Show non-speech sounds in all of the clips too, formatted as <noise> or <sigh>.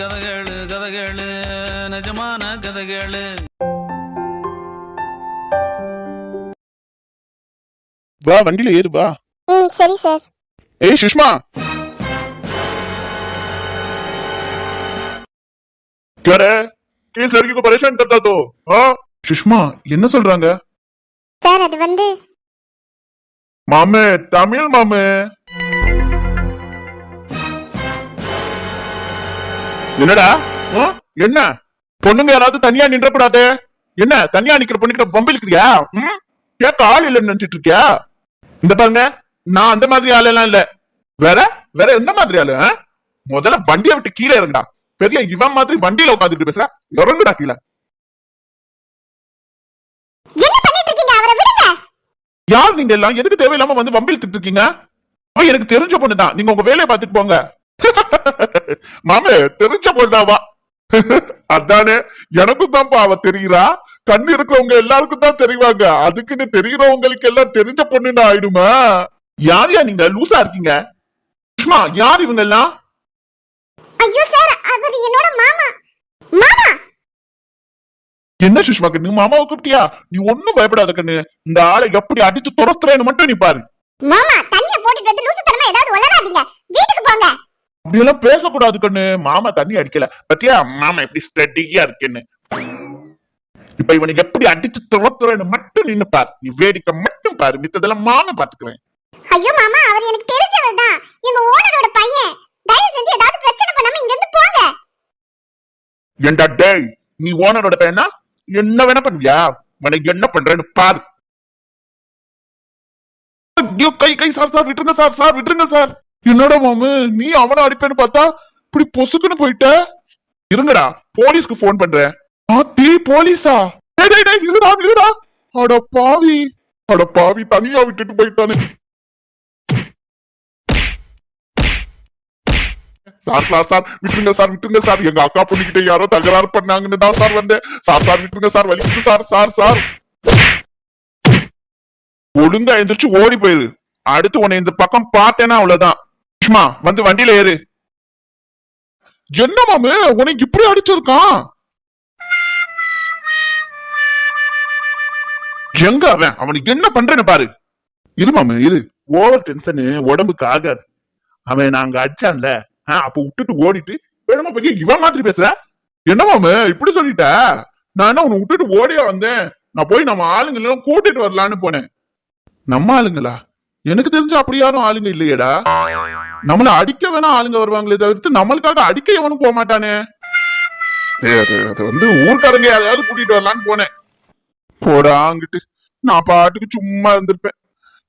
கதைகளு கதைகளு நிஜமான கதைகளு வா வண்டியில ஏறு வா ம் சரி சார் ஏய் சுஷ்மா क्या रे किस लड़की को परेशान करता तो हाँ சுஷ்மா என்ன சொல்றாங்க சார் அது வந்து மாமே தமிழ் மாமே என்னடா? என்ன? பொண்ணுங்க யாராவது தனியா நின்றக்கூடாது என்ன தனியா நிக்கிற பொண்ணுக்கிட்ட பம்பிழுக்கிறியா ம்? கேட்க ஆள் இல்லைன்னு நினைச்சிட்டு இருக்கியா? இந்த பாருங்க நான் அந்த மாதிரி ஆள் எல்லாம் இல்ல. வேற? வேற எந்த மாதிரி ஆளு? முதல்ல வண்டியை விட்டு கீழே இறங்குடா. பெரிய இவன் மாதிரி வண்டியில உட்காந்துட்டு பேசுற. இறங்குடா கீழே. யார் நீங்க எல்லாம்? எதுக்கு தேவையில்லாம வந்து வம்பிழுத்துட்டு இருக்கீங்க? எனக்கு தெரிஞ்ச பொண்ணுதான். நீங்க உங்க வேலையை பார்த்துட்டு போங்க. <laughs> மாமே தெரிஞ்ச பொண்ணுதாவா <laughs> அதானே எனக்கும் தான்ப்பா அவ தெரியுறா. கண்ணு இருக்கிறவங்க எல்லாருக்கும் தான் தெரிவாங்க. அதுக்குன்னு தெரிகிறவங்களுக்கு எல்லாம் தெரிஞ்ச பொண்ணுன்னு ஆயிடுமா? யார் யா நீங்க? லூசா இருக்கீங்க. சுஷ்மா யார் இவங்க எல்லாம் ஐயோ சார் அவர் என்னோட மாமா. மாமா! என்ன சுஷ்மா கண்ணு? மாமாவை கூப்பிட்டியா? நீ ஒண்ணும் பயப்படாத கண்ணு. இந்த ஆளை எப்படி அடிச்சு துரத்துறேன்னு மட்டும் நீ பாரு. மாமா தண்ணிய போட்டுட்டு வந்து லூசுத்தனமா ஏதாவது உளறாதீங்க. வீட்டுக்கு போங்க. அப்படியெல்லாம் பேசக்கூடாது கண்ணு. மாமா தண்ணி அடிக்கல. பத்தியா? மாமா எப்படி ஸ்டடியா இருக்குன்னு. இப்ப இவனுக்கு எப்படி அடிச்சு துரத்துறேன்னு மட்டும் நின்னு பாரு. நீ வேடிக்கை மட்டும் பாரு. மித்ததெல்லாம் மாமா பாத்துக்கிறேன் ஐயோ மாமா அவர் எனக்கு தெரிஞ்சவர் தான் எங்க ஓனரோட பையன். தயவு செஞ்சு ஏதாவது பிரச்சனை பண்ணாம இங்க இருந்து போங்க. ஏண்டா டேய் நீ ஓனரோட பையனா? என்ன வேணா பண்ணுவியா? உனக்கு என்ன பண்றேன்னு பாரு. ஐயோ, கை கை சார் சார் விட்டுருங்க சார் சார் விட்டுருங்க சார். என்னடா மாமு? நீ அவனை அடிப்பேன்னு பார்த்தா இப்படி பொசுக்குன்னு போயிட்ட? இருங்கடா போலீஸ்க்கு போன் பண்றேன். ஆ போலீஸா? டேய் டேய் டேய் இருடா இருடா அட பாவி. அட பாவி தனியா விட்டுட்டு போயிட்டானே. சார் சார் சார் விட்டுருங்க சார் விட்டுருங்க சார். எங்க அக்கா பொண்ணுகிட்ட யாரோ தகராறு பண்ணாங்கன்னு தான் சார் வந்தேன். சார் சார் விட்டுருங்க சார் வலிக்குது சார் சார் சார். ஒழுங்கா எந்திரிச்சு ஓடி போயிரு. அடுத்து உன்னை இந்த பக்கம் பார்த்தேன்னா அவ்வளவுதான். சுஷ்மா வந்து வண்டியில ஏறு. என்ன மாமு உனக்கு இப்படி அடிச்சிருக்கான். எங்க அவன்? அவனுக்கு என்ன பண்றேன்னு பாரு. இரு மாமு இரு. ஓவர் டென்ஷனு உடம்புக்கு ஆகாது. அவன் நாங்க அடிச்சான்ல ஆ, அப்ப விட்டுட்டு ஓடிட்டு வேணுமா போய் இவன் மாதிரி பேசுற? என்ன மாமு இப்படி சொல்லிட்ட? நான் என்ன உன்னை விட்டுட்டு ஓடியா வந்தேன். நான் போய் நம்ம ஆளுங்க எல்லாம் கூட்டிட்டு வரலான்னு போனேன். நம்ம ஆளுங்களா? எனக்கு தெரிஞ்ச அப்படி யாரும் ஆளுங்க இல்லையேடா. நம்மள அடிக்க வேணா ஆளுங்க வருவாங்களே தவிர்த்து நம்மளுக்காக அடிக்க எவனும் போக மாட்டானே. அது அது வந்து ஊர்க்காரங்க யாரையாவது கூட்டிட்டு வரலான்னு போனேன். போடா அங்கிட்டு. நான் பாட்டுக்கு சும்மா இருந்திருப்பேன்.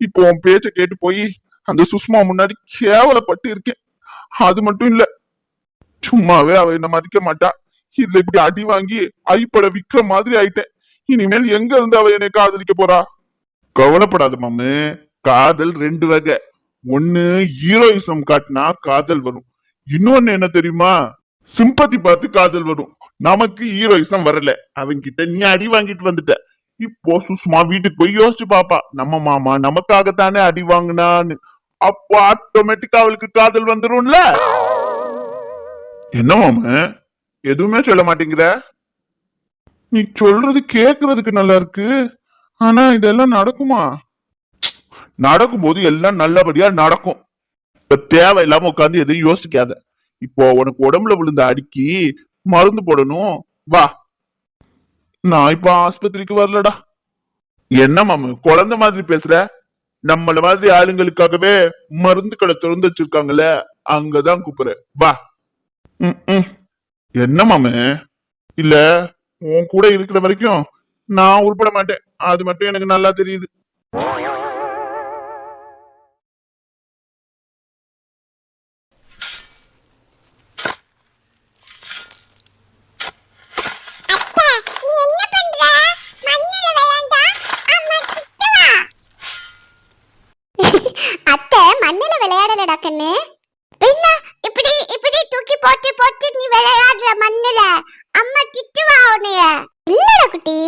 இப்போ உன் பேச்ச கேட்டு போய் அந்த சுஷ்மா முன்னாடி கேவலப்பட்டு இருக்கேன். அது மட்டும் இல்ல சும்மாவே அவ என்ன மதிக்க மாட்டா. இதுல இப்படி அடி வாங்கி ஐப்பட விக்கிற மாதிரி ஆயிட்டேன். இனிமேல் எங்க இருந்து அவ என்னை காதலிக்க போறா? கவலைப்படாத மாமு. காதல் ரெண்டு வகை. ஒண்ணு ஹீரோயிசம் காட்டினா காதல் வரும். இன்னொன்னு என்ன தெரியுமா? சிம்பத்தி பார்த்து காதல் வரும். நமக்கு ஹீரோயிசம் வரல. அவன்கிட்ட நீ அடி வாங்கிட்டு வந்துட்ட. இப்போ சுஷ்மா வீட்டுக்கு போய் யோசிச்சு பாப்பா. நம்ம மாமா நமக்காகத்தானே அடி வாங்கினான்னு. அப்போ ஆட்டோமேட்டிக்கா அவளுக்கு காதல் வந்துரும்ல. என்ன மாமா? எதுவுமே சொல்ல மாட்டேங்கிற? நீ சொல்றது கேக்குறதுக்கு நல்லா இருக்கு. ஆனா இதெல்லாம் நடக்குமா? நடக்கும்போது எல்லாம் நல்லபடியா நடக்கும். இப்ப தேவையில்லாம உட்காந்து எதையும் யோசிக்காத. இப்போ உனக்கு உடம்புல விழுந்த அடிக்கி மருந்து போடணும். வா. நான் இப்ப ஆஸ்பத்திரிக்கு வரலடா. என்ன மாமு குழந்தை மாதிரி பேசுற? நம்மள மாதிரி ஆளுங்களுக்காகவே மருந்து கடை திறந்து வச்சிருக்காங்கல்ல அங்கதான் கூப்பிடுற வா. ம், ம். என்ன மாமு? இல்ல உன் கூட இருக்கிற வரைக்கும் நான் உருப்பட மாட்டேன். அது மட்டும் எனக்கு நல்லா தெரியுது நீ என்ன பண்ற மண்ணில விளையாண்டா அம்மா திட்டுவா அத்தை மண்ணில விளையாடலடா கண்ணு பின்ன இப்படி இப்படி தூக்கி போட்டு போட்டு நீ விளையாடுற மண்ணுல அம்மா திட்டுவா உன்னைய இல்லடா குட்டி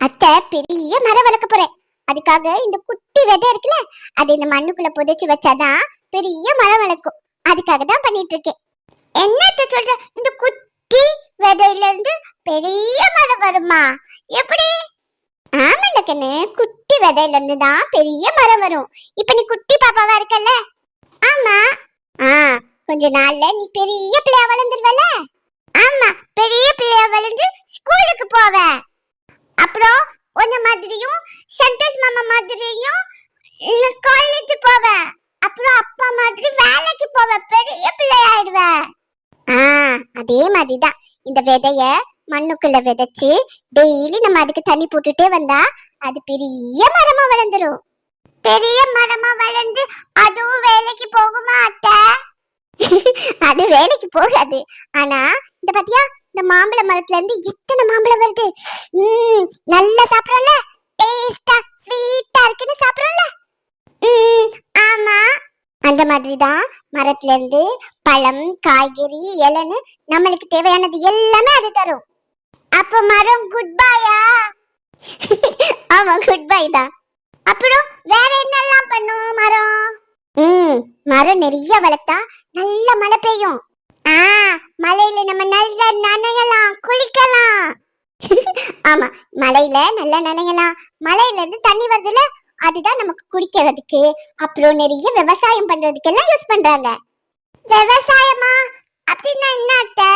அத்தை பெரிய மரம் வளர்க்க போறேன் அதுக்காக இந்த குட்டி விதை இருக்குல்ல அது இந்த மண்ணுக்குள்ள புதைச்சு வச்சாதான் பெரிய மரம் வளர்க்கும். அதுக்காக தான் பண்ணிட்டு இருக்கேன் என்னத்த சொல்ற? விதையில இருந்து பெரிய மரம் வருமா? எப்படி? ஆமாண்ட கண்ணு. குட்டி விதையில இருந்து தான் பெரிய மரம் வரும். இப்ப நீ குட்டி பாப்பாவா இருக்கல ஆமா. ஆ கொஞ்ச நாள்ல நீ பெரிய பிள்ளையா வளர்ந்துருவல ஆமா பெரிய பிள்ளையா வளர்ந்து ஸ்கூலுக்கு போவ. அப்புறம் உன்ன மாதிரியும் சந்தோஷ் மாமா மாதிரியும் காலேஜ் போவ அப்புறம் அப்பா மாதிரி வேலைக்கு போவ பெரிய பிள்ளையாயிடுவ ஆ அதே மாதிரிதான். இந்த விதைய மண்ணுக்குள்ள விதைச்சு டெய்லி நம்ம அதுக்கு தண்ணி போட்டுட்டே வந்தா அது பெரிய மரமா வளர்ந்துரும். பெரிய மரமா வளர்ந்து அதுவும் வேலைக்கு போகுமா அத்தை? <laughs> அது வேலைக்கு போகாது. ஆனா இந்த பாத்தியா இந்த மாம்பழ மரத்துல இருந்து எத்தனை மாம்பழம் வருது. உம் நல்லா சாப்பிடல டேஸ்டா ஸ்வீட்டா இருக்குன்னு சாப்பிடுறோம்ல ம், ஆமா அதுதான் மரத்துல இருந்து பழம் காய்கறி இலைன்னு நம்மளுக்கு தேவையானது எல்லாமே அது தரும். அப்ப மரம் குட் பாயா <laughs> ஆமா குட் பை தான். அப்புறம் வேற என்னெல்லாம் பண்ணும் மரம்? ம் மரம் நிறைய வளர்த்தா நல்ல மழை பெய்யும். ஆ மழையில நம்ம நல்லா நனையலாம் குளிக்கலாம். <laughs> ஆமா மழையில நல்லா நனையலாம். மலையில இருந்து தண்ணி வருதுல அதுதான் நமக்கு குடிக்கிறதுக்கு. அப்புறம் நிறைய விவசாயம் பண்றதுக்கு எல்லாம் யூஸ் பண்றாங்க. விவசாயமா? அப்படின்னா என்ன அத்தை?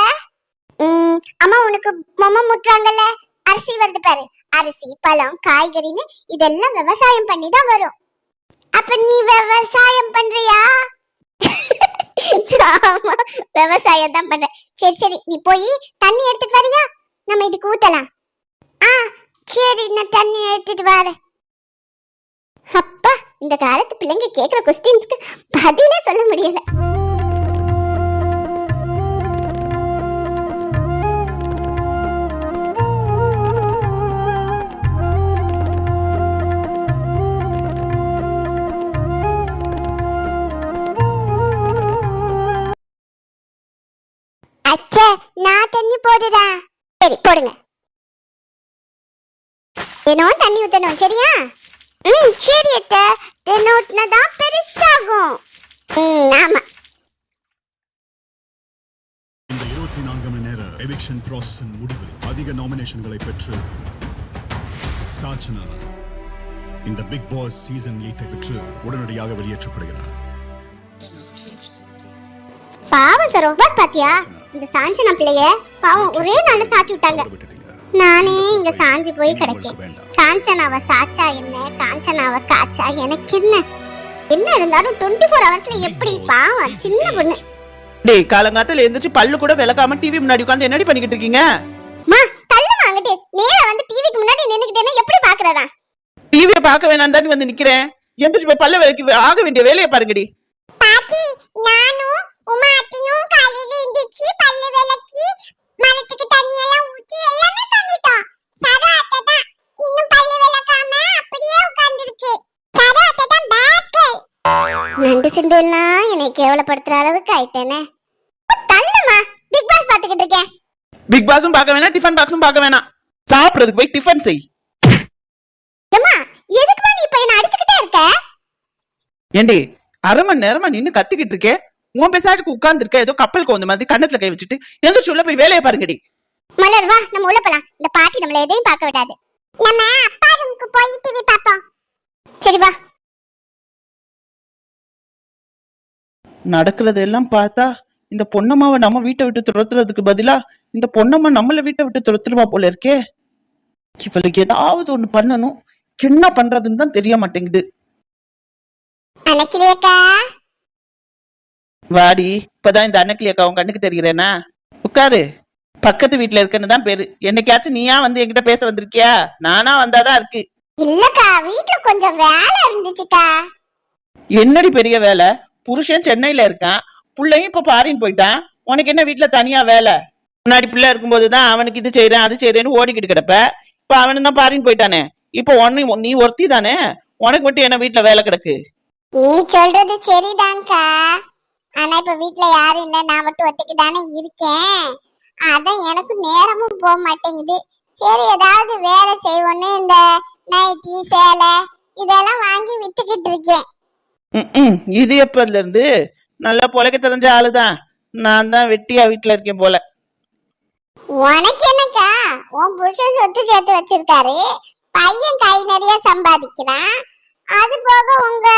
அம்மா உனக்கு மொம முட்டுறாங்கல்ல? அரிசி வருது பாரு. அரிசி பழம் காய்கறின்னு இதெல்லாம் விவசாயம் பண்ணி தான் வரும். அப்ப நீ விவசாயம் பண்றியா? ஆமா விவசாயம் தான் பண்றேன். சரி சரி நீ போய் தண்ணி எடுத்துட்டு வரியா? நம்ம இதுக்கு ஊத்தலாம். ஆ சரி நான் தண்ணி எடுத்துட்டு வரேன். அப்பா இந்த காலத்து பிள்ளைங்க கேட்குற கொஸ்டின்ஸ்க்கு பதிலே சொல்ல முடியல. அச்சே நான் தண்ணி போடுதா சரி போடுங்க. தினம் தண்ணி ஊத்தணும் சரியா? ம் சரி அத்தை தினம் ஊத்தினாதான் பெருசாகும் ம் ஆமா இந்த இருபத்தி நான்கு மணி நேர எவிக்ஷன் ப்ராசஸின் முடிவில் அதிக நாமினேஷன்களை பெற்று சாச்சனா இந்த பிக் பாஸ் சீசன் எயிட்டை பெற்று உடனடியாக வெளியேற்றப்படுகிறார். பாவம் சார் பாஸ் பாத்தியா இந்த சாஞ்சனா பிள்ளைய பாவம் ஒரே நாள்ல சாச்சு விட்டாங்க. நானே இங்க சாஞ்சு போய் கிடக்கேன் சாஞ்சனாவ சாச்சா என்ன? காஞ்சனாவ காச்சா? எனக்கு என்ன? என்ன இருந்தாலும் டுவெண்ட்டி ஃபோர் ஹவர்ஸ்ல எப்படி? பாவம் சின்ன பொண்ணு. டேய் காலங்காத்தால எந்திரிச்சு பல்லு கூட விளக்காம டிவி முன்னாடி உட்காந்து என்னடி பண்ணிக்கிட்டு இருக்கீங்க? மா தள்ளு வாங்கிட்டு நேரா வந்து டிவிக்கு முன்னாடி நின்னுக்கிட்டேன்னா எப்படி பாக்குறதா? டிவியை பார்க்க வேணாம் தான் வந்து நிக்கிறேன். எந்திரிச்சு போய் பல்ல விளக்கி ஆக வேண்டிய வேலையை பாருங்கடி பாட்டி நானும் உமா அத்தையும் காலையில எந்திரிச்சு பல்லு விளக்கி மரத்துக்கு தண்ணி எல்லாம் ஊத்தி எல்லாமே பண்ணிட்டோம் சரா அத்தை தான் இன்னும் பல்லு விளக்காம அப்படியே உட்கார்ந்திருக்கு சரா அத்தை தான் பேக்கல் சிண்டெல்லாம் என்னை கேவலப்படுத்துற அளவுக்கு ஆயிட்டேனே? தள்ளுமா பிக் பாஸ் பாத்துக்கிட்டு இருக்கேன். பிக் பாஸும் பார்க்க வேணாம் டிஃபன் பாக்ஸும் பார்க்க வேணாம். சாப்பிடுறதுக்கு போய் டிஃபன் செய். அம்மா எதுக்குமா நீ இப்ப என்ன அடிச்சுக்கிட்டே இருக்க? ஏண்டி அரை மணி நேரமா நின்னு கத்திக்கிட்டு இருக்கேன் உன் பேசாட்டுக்கு உட்கார்ந்து இருக்க ஏதோ கப்பல் கோந்த மாதிரி கண்ணத்துல கை வச்சுட்டு எந்திரிச்சு உள்ள போய் வேலையை பாருங்கடி. மலர் வா நம்ம உள்ள போலாம். இந்த பாட்டி நம்மள எதையும் பார்க்க விடாது. நம்ம அப்பா ரூமுக்கு போய் டிவி பாப்போம் சரி வா. நடக்கிறது எல்லாம் பார்த்தா இந்த பொன்னம்மாவை நம்ம வீட்டை விட்டு துரத்துறதுக்கு பதிலா இந்த பொன்னம்மா நம்மள வீட்டை விட்டு துரத்துருவா போல இருக்கே. இவளுக்கு ஏதாவது ஒண்ணு பண்ணணும். என்ன பண்றதுன்னு தான் தெரிய மாட்டேங்குது. வாடி இப்பதான் இந்த அன்னக்கிளி அக்கா உன் கண்ணுக்கு தெரிகிறேனா? உட்காரு. பக்கத்து வீட்டுல இருக்கன்னு தான் பேரு. என்னைக்காச்சும் நீயா வந்து என்கிட்ட பேச வந்திருக்கியா? நானா வந்தாதான் இருக்கு. இல்லக்கா வீட்ல கொஞ்சம் வேலை இருந்துச்சுக்கா. என்னடி பெரிய வேலை? புருஷன் சென்னையில இருக்கான். பிள்ளையும் இப்ப பாரின் போயிட்டான். உனக்கு என்ன வீட்டுல தனியா வேலை? முன்னாடி பிள்ளை இருக்கும்போது தான் அவனுக்கு இது செய்யறேன் அது செய்யறேன்னு ஓடிக்கிட்டு கிடப்ப. இப்ப அவனு தான் பாரின் போயிட்டானே. இப்ப ஒன்னு நீ ஒருத்தி தானே? உனக்கு மட்டும் என்ன வீட்டுல வேலை கிடக்கு? நீ சொல்றது சரிதான்க்கா. ஆனா இப்ப வீட்டுல யாரும் இல்ல நான் மட்டும் ஒத்துக்கு தானே இருக்கேன். அதான் எனக்கு நேரமும் போக மாட்டேங்குது. சரி ஏதாவது வேலை செய்வோன்னு இந்த நைட்டி சேலை இதெல்லாம் வாங்கி வித்துக்கிட்டு இருக்கேன். ம்ம். இது எப்பதுல இருந்து? நல்லா பொழைக்க தெரிஞ்ச ஆளுதான். நான் தான் வெட்டியா வீட்டுல இருக்கேன் போல. உனக்கு என்னக்கா? உன் புருஷன் சொத்து சேர்த்து வச்சிருக்காரு. பையன் கை நிறைய சம்பாதிக்கிறான். அது போக உங்க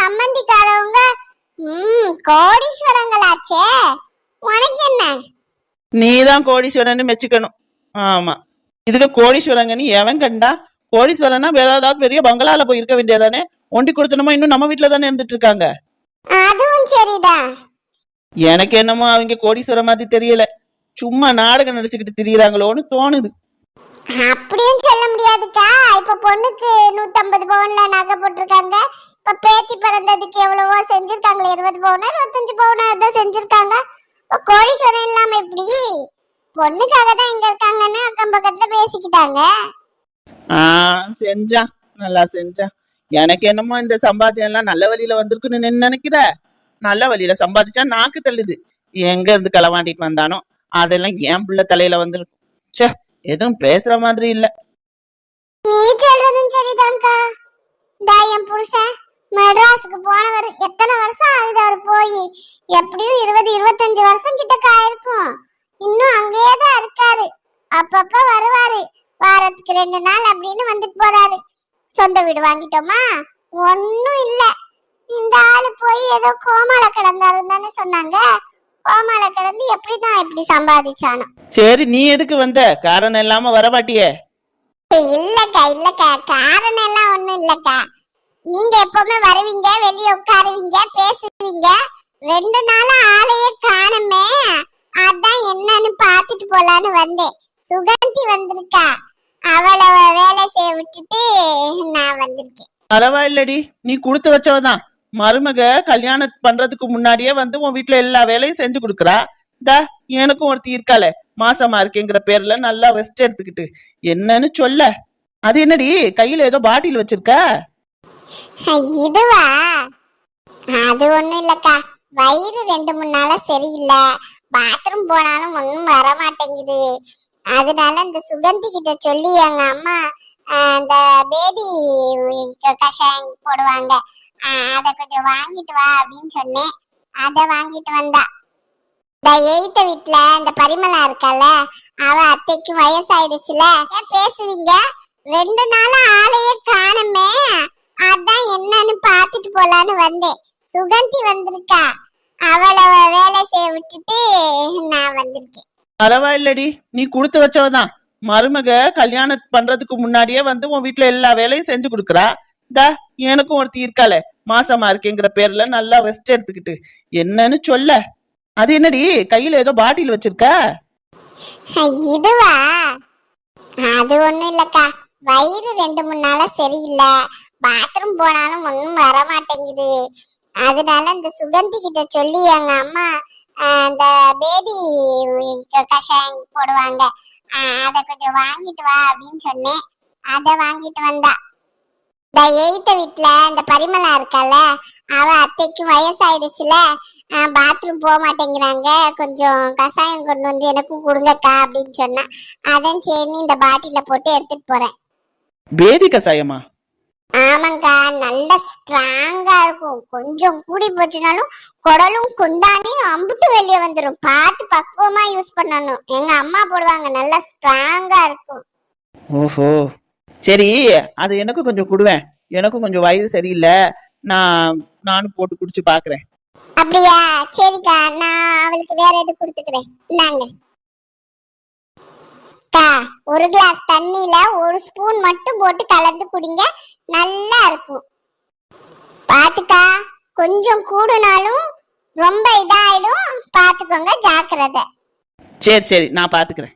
சம்பந்திக்காரவங்க ம் கோடீஸ்வரங்களாச்சே. உனக்கு என்ன? நீ தான் கோடீஸ்வரன் மெச்சுக்கணும். ஆமா. இதுல கோடீஸ்வரங்கன்னு எவன் கண்டா? கோடீஸ்வரனா வேற ஏதாவது பெரிய பங்களால போய் இருக்க வேண்டியதானே ஒண்டி கொடுத்தனமா இன்னும் நம்ம வீட்டுல தானே இருந்துட்டு இருக்காங்க அதுவும் சரிதான் எனக்கு என்னமோ அவங்க கோடீஸ்வரன் மாதிரி தெரியல. சும்மா நாடகம் நடிச்சுக்கிட்டு திரியுறாங்களோன்னு தோணுது. அப்படியும் சொல்ல முடியாதுக்கா. இப்ப பொண்ணுக்கு நூத்தம்பது பவுன்ல நகை போட்டிருக்காங்க. இப்ப பேத்தி பிறந்ததுக்கு எவ்வளவோ செஞ்சிருக்காங்களே இருபது பவுனா இருபத்தஞ்சு பவுனா ஏதோ செஞ்சிருக்காங்க. கோடீஸ்வரன் இல்லாம எப்படி? பொண்ணுக்காக தான் இங்க இருக்காங்கன்னு அக்கம் பக்கத்துல பேசிக்கிட்டாங்க. ஆ செஞ்சான் நல்லா செஞ்சான் எனக்கு என்னமோ இந்த சம்பாத்தியம் எல்லாம் நல்ல வழியில வந்திருக்குன்னு நினைக்கிற? நல்ல வழியில சம்பாதிச்சா நாக்கு தள்ளுது. எங்க இருந்து களவாண்டிட்டு வந்தானோ? அதெல்லாம் என் பிள்ளை தலையில வந்திருக்கும். சே எதுவும் பேசுற மாதிரி இல்ல. நீ சொல்றதும் சரிதான்க்கா. டா என் புருஷன் மெட்ராஸுக்கு போனவர் எத்தனை வருஷம் ஆகுது அவர் போய்? எப்படியும் இருபது இருபத்தஞ்சு வருஷம் கிட்டக்கா இருக்கும். இன்னும் அங்கேயே தான் இருக்காரு. அப்பப்ப வருவாரு. வாரத்துக்கு ரெண்டு நாள் அப்படின்னு வந்துட்டு போறாரு. சொந்த வீடு வாங்கிட்டோமா? ஒன்னும் இல்ல. இந்த ஆளு போய் ஏதோ கோமால கிடந்தாருன்னு தானே சொன்னாங்க. கோமால கிடந்து எப்படிதான் இப்படி சம்பாதிச்சானோ. சரி நீ எதுக்கு வந்த? காரணம் இல்லாம வரமாட்டியே. இல்லக்கா இல்லக்கா. காரணம் எல்லாம் ஒண்ணும் இல்லக்கா. நீங்க எப்பவுமே வருவீங்க வெளிய உட்காருவீங்க பேசுவீங்க. ரெண்டு நாளா ஆளையே காணுமே. அதான் என்னன்னு பாத்துட்டு போலான்னு வந்தேன். சுகந்தி வந்திருக்கா. அவளை வேலை செய்ய விட்டுட்டு நான் வந்திருக்கேன். பரவாயில்லடி நீ கொடுத்து வச்சவதான். மருமக கல்யாணம் பண்றதுக்கு முன்னாடியே வந்து உன் வீட்டுல எல்லா வேலையும் செஞ்சு கொடுக்குறா. தா எனக்கும் ஒருத்தி இருக்காளே மாசமா இருக்கேங்கிற பேர்ல நல்லா ரெஸ்ட் எடுத்துக்கிட்டு. என்னன்னு சொல்ல. அது என்னடி கையில ஏதோ பாட்டில் வச்சிருக்க? இதுவா? அது ஒண்ணும் இல்லக்கா. வயிறு ரெண்டு மூணு நாளா சரியில்லை. பாத்ரூம் போனாலும் ஒன்றும் வர மாட்டேங்குது அதனால இந்த சுகந்தி கிட்ட சொல்லி எங்க அம்மா ஆஹ், இந்த பேதி கஷாயம் போடுவாங்க. ஆஹ், அத கொஞ்சம் வாங்கிட்டு வா அப்படின்னு சொன்னேன். அத வாங்கிட்டு வந்தா. இந்த எய்த்த வீட்டுல இந்த பரிமளா இருக்கால அவ அத்தைக்கு வயசாயிடுச்சுல. ஏன் பேசுவீங்க? ரெண்டு நாளா ஆளையே காணுமே. அதான் என்னன்னு பாத்துட்டு போலான்னு வந்தேன். சுகந்தி வந்திருக்கா. அவளை வேலை செய்ய விட்டுட்டு நான் வந்திருக்கேன். பரவாயில்லடி. நீ கொடுத்து வச்சவதான். மருமக கல்யாணம் பண்றதுக்கு முன்னாடியே வந்து உன் வீட்டுல எல்லா வேலையும் செஞ்சு கொடுக்குறா. தா எனக்கும் ஒருத்தி இருக்காளே. மாசமா இருக்கேங்கிற பேர்ல நல்லா ரெஸ்ட் எடுத்துக்கிட்டு. என்னன்னு சொல்ல. அது என்னடி? கையில ஏதோ பாட்டில் வச்சிருக்க? இதுவா? அது ஒண்ணும் இல்லக்கா. வயிறு ரெண்டு மூணு நாளா சரியில்லை. பாத்ரூம் போனாலும் ஒன்றும் வர மாட்டேங்குது அதனால இந்த சுகந்தி கிட்ட சொல்லி எங்க அம்மா ஆஹ், இந்த பேதி கஷாயம் போடுவாங்க. ஆஹ், அத கொஞ்சம் வாங்கிட்டு வா அப்படின்னு சொன்னேன். அத வாங்கிட்டு வந்தா. இந்த எய்த்த வீட்டுல இந்த பரிமளா இருக்கால அவ அத்தைக்கு வயசாயிடுச்சுல பாத்ரூம் போக மாட்டேங்கிறாங்க. கொஞ்சம் கஷாயம் கொண்டு வந்து எனக்கும் கொடுங்கக்கா அப்படின்னு சொன்னா. அதான் சரி இந்த பாட்டில போட்டு எடுத்துட்டு போறேன். பேதி கஷாயமா? ஆமாங்கா நல்ல ஸ்ட்ராங்கா இருக்கும். கொஞ்சம் கூடி போச்சுனாலும் குடலும் குந்தானியும் அம்புட்டு வெளியே வந்துடும் பார்த்து பக்குவமா யூஸ் பண்ணணும். எங்க அம்மா போடுவாங்க நல்லா ஸ்ட்ராங்கா இருக்கும். ஓஹோ. சரி அது எனக்கும் கொஞ்சம் கொடுவேன். எனக்கும் கொஞ்சம் வயிறு சரியில்லை. நான் நானும் போட்டு குடிச்சு பாக்குறேன். அப்படியா? சரிக்கா நான் அவளுக்கு வேற எது கொடுத்துக்கிறேன். இந்தாங்க. அக்கா ஒரு கிளாஸ் தண்ணியில ஒரு ஸ்பூன் மட்டும் போட்டு கலந்து குடிங்க. நல்லா இருக்கும். பாத்துக்கா கொஞ்சம் கூடுனாலும் ரொம்ப இதாயிடும். பாத்துக்கோங்க ஜாக்கிரதை. சரி சரி நான் பாத்துக்கிறேன்.